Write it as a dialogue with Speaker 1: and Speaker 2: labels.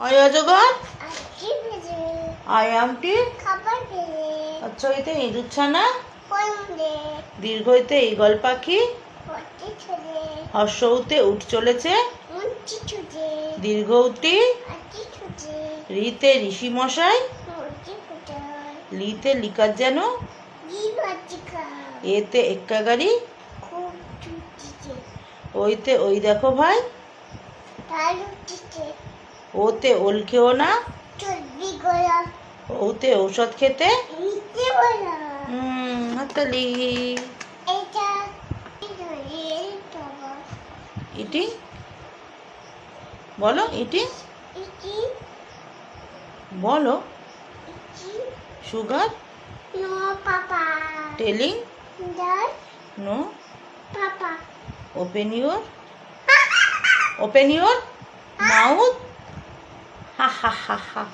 Speaker 1: অজগর
Speaker 2: আজকে ভেজে
Speaker 1: আয় আমটি
Speaker 2: খাবার ভেজে
Speaker 1: আচ্ছা হইতে ইঁদুর ছানা দীর্ঘ হইতে ঈগল পাখি
Speaker 2: পটে ছুঁড়ে
Speaker 1: উঠ চলেছে? দীর্ঘ উটি রিতে ঋষি মশাই? লিতে লিকার যেন? এতে এক্কা গাড়ি ওইতে ওই দেখো ভাই। ওতে ওল খেও না? ওতে ঔষধ খেতে? হুম হাতালি। ইটি? বলো ইটি? বলো। Sugar?
Speaker 2: No papa.
Speaker 1: Telling? No.
Speaker 2: Papa.
Speaker 1: Open your open your mouth? ha ha ha.